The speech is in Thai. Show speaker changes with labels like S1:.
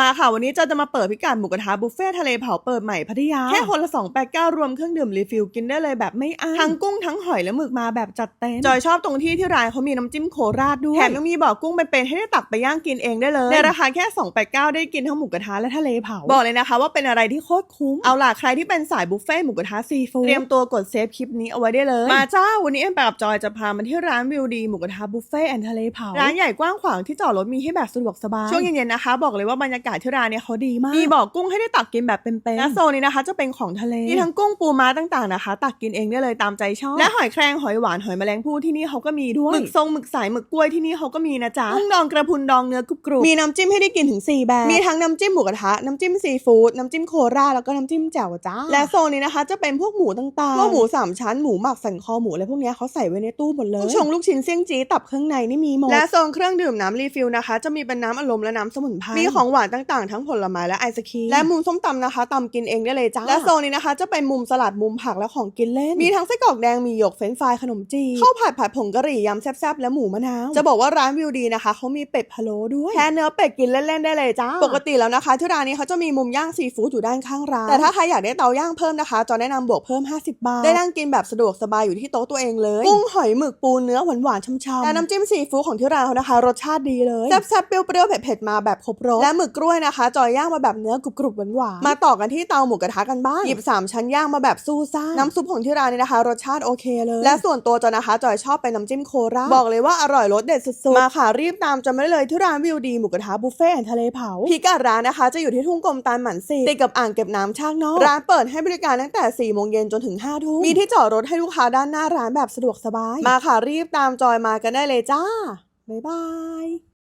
S1: มาค่ะ วันนี้จอยจะมาเปิดพิกัดหมูกระทะบุฟเฟ่ทะเลเผาเปิดใหม่พัทยา แค่คนละ 2 8 9 รวมเครื่องดื่มรีฟิลกินได้เลยแบบไม่อั้นทั้งกุ้งทั้งหอยและหมึกมาแบบจัดเต็มจอยชอบตรงที่ที่ร้านเขามีน้ำจิ้มโคราชด้วยแถมยังมีบ่อกุ้งเป็นๆให้ได้ตักไปย่างกินเองได้เลยในราคาแค่ 289 ได้กินทั้งหมูกระทะและทะเลเผาบอกเลยนะคะ ว่าเป็นอะไรที่โคตรคุ้มเอาล่ะใครที่เป็นสายบุฟเฟ่หมูกระทะซีฟู้ดเตรียมตัวกดเซฟคลิปนี้เอาไว้ได้เลยมาจ้าวันนี้เอ็มไปกับจอยจะพามาที่ร้านวิวดีหมูกระทะบุฟเฟ่แอนทะเลเผาร้านใหญ่กว้างขวางที่จอดรถมีให้แบบสะดวกสบายช่วงเย็นๆนะคะ บอกเลยว่าบรรยากาศที่ร้านเนี่ยเขาดีมาก มีบ่อกุ้งให้ได้ตักกินแบบเป็นๆและโซนนี้นะคะ จะเป็นของทะเล มีทั้งกุ้งปูม้าต่างๆนะคะ ตักกินเองได้เลยตามใจชอบ และหอยแครงหอยหวานหอยแมลงภู่ที่นี่เขาก็มีด้วย หมึกทรงหมึกสายหมึกกล้วยที่นี่เขาก็มีนะจ๊ะกุ้งดองกระพุนดองเนื้อกรุบกรุบมีน้ำจิ้มให้ได้กินถึง 4 แบบ มีทั้งน้ำจิ้มหมูกระทะ น้ำจิ้มซีฟู้ด น้ำจิ้มโคราชแล้วก็น้ำจิ้มแจ่วจ้า และโซนนี้นะคะ จะเป็นพวกหมูต่างๆ พวกหมูสามชั้น หมูหมักสันคอหมูอะไรพวกเนี้ยเขาใส่ไว้ในตู้หมดเลยลูกชงลูกชิ้นเสี่ยงจี้ตับเครื่องในนี่มีหมด และโซนเครื่องดื่มน้ำรีฟิลนะคะ จะมีเป็นน้ำอารมณ์และน้ำสมุนไพร มีของหวานต่างๆ ทั้งผลไม้และไอศครีม และมุมส้มตำนะคะตำกินเองได้เลยจ้า และโซนนี้นะคะ จะเป็นมุมสลัดมุมผักและของกินเล่น มีทั้งไส้กรอกแดง มีหยกเฟรนช์ฟรายขนมจีนข้าวผัดผัดผงกะหรี่ยำแซ่บๆและหมูมะนาว จะบอกว่าร้านวิวดีนะคะเขามีเป็ดพะโล้ด้วยแค่เนื้อเป็ดกินเล่นๆได้เลยจ้า ปกติแล้วนะคะที่ร้านนี้เขาจะมีมุมย่างซีฟู้ดอยู่ด้านข้างร้าน แต่ถ้าใครอยากได้เตาย่างเพิ่มนะคะจอแนะนำบวกเพิ่ม 50 บาท ได้นั่งกินแบบสะดวกสบายอยู่ที่โต๊ะตัวเองเลยกุ้งหอยหมึกปูเนื้อหวานๆช่ำๆและน้ำจิ้มซีฟู้ดของที่ร้านเขานะคะ รสชาติดีเลยแซ่บๆเปรี้ยวๆเผ็ดๆมาแบบครบรสและหมึกกล้วยนะคะ จอยย่างมาแบบเนื้อกรุบๆหวานๆมาต่อกันที่เตาหมูกระทะกันบ้างหยิบสามชั้นย่างมาแบบสู้ซ่าน้ำซุปของที่ร้านนี้นะคะ รสชาติโอเคเลย และส่วนตัวจอยนะคะจอยชอบเป็นน้ำจิ้มโคราชบอกเลยว่าอร่อยรสเด็ดสุดๆมาค่ะรีบตามจอยมาได้เลยที่ร้านวิวดีหมูกระทะบุฟเฟ่ต์แอนด์ทะเลเผาพิกัดร้านนะคะ จะอยู่ที่ทุ่งกลมตาลหมันซีติดกับอ่างเก็บน้ำช่างนอกร้านเปิดให้บริการตั้งแต่4ี่โมงเย็นจนถึง5้าทุ่มมีที่จอดรถให้ลูกค้าด้านหน้าร้านแบบสะดวกสบาย มาค่ะรีบตามจอยมากันได้เลยจ้าบ๊ายบาย